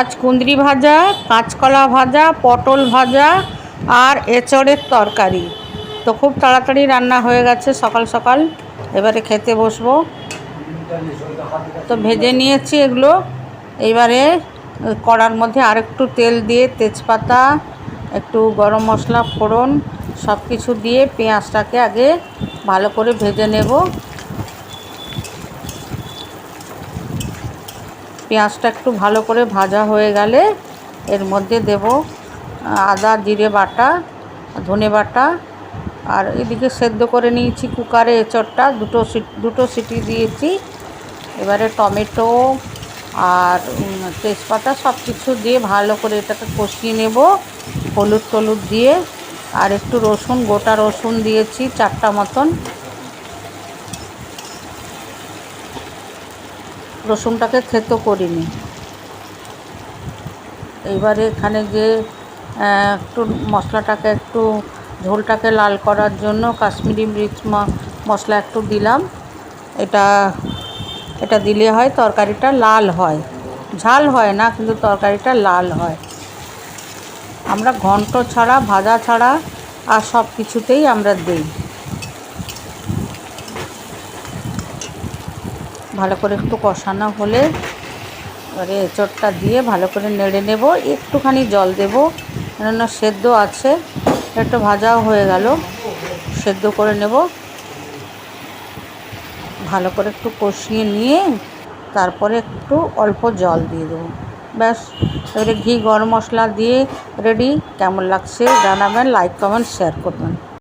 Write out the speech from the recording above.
আজ কুঁদরি ভাজা, কাঁচকলা ভাজা, পটল ভাজা আর এঁচড়ের তরকারি। তো খুব তাড়াতাড়ি রান্না হয়ে গেছে সকাল সকাল। এবারে খেতে বসবো। তো ভেজে নিয়েছি এগুলো। এইবারে কড়ার মধ্যে আরেকটু তেল দিয়ে তেজপাতা, একটু গরম মশলা, ফোড়ন সব কিছু দিয়ে পেঁয়াজটাকে আগে ভালো করে ভেজে নেব। পেঁয়াজটা একটু ভালো করে ভাজা হয়ে গেলে এর মধ্যে দেব আদা, জিরে বাটা, ধনে বাটা, আর এদিকে সেদ্ধ করে নিয়েছি কুকারে এঁচড়টা, দুটো দুটো সিটি দিয়েছি। এবারে টমেটো আর তেজপাতা সব কিছু দিয়ে ভালো করে এটাকে কষিয়ে নেব, হলুদ টলুদ দিয়ে। আর একটু রসুন, গোটা রসুন দিয়েছি চারটা মতন। রসুনটাকে থেতো করিনি। এইবারে এখানে যে একটু মশলাটাকে একটু, ঝোলটাকে লাল করার জন্য কাশ্মীরি মির্চ মশলা একটু দিলাম। এটা এটা দিলে হয় তরকারিটা লাল হয়। ঝাল হয় না, কিন্তু তরকারিটা লাল হয়। আমরা ঘন্ট ছাড়া, ভাজা ছাড়া আর সব কিছুতেই আমরা দিই। ভালো করে একটু কষানো হলে এবারে এঁচড়টা দিয়ে ভালো করে নেড়ে নেব। একটুখানি জল দেব, কেননা সেদ্ধ আছে, একটু ভাজাও হয়ে গেল, সেদ্ধ করে নেব। ভালো করে একটু কষিয়ে নিয়ে তারপরে একটু অল্প জল দিয়ে দেবো। ব্যাস, এবারে ঘি, গরম মশলা দিয়ে রেডি। কেমন লাগছে জানাবেন, লাইক, কমেন্ট, শেয়ার করবেন।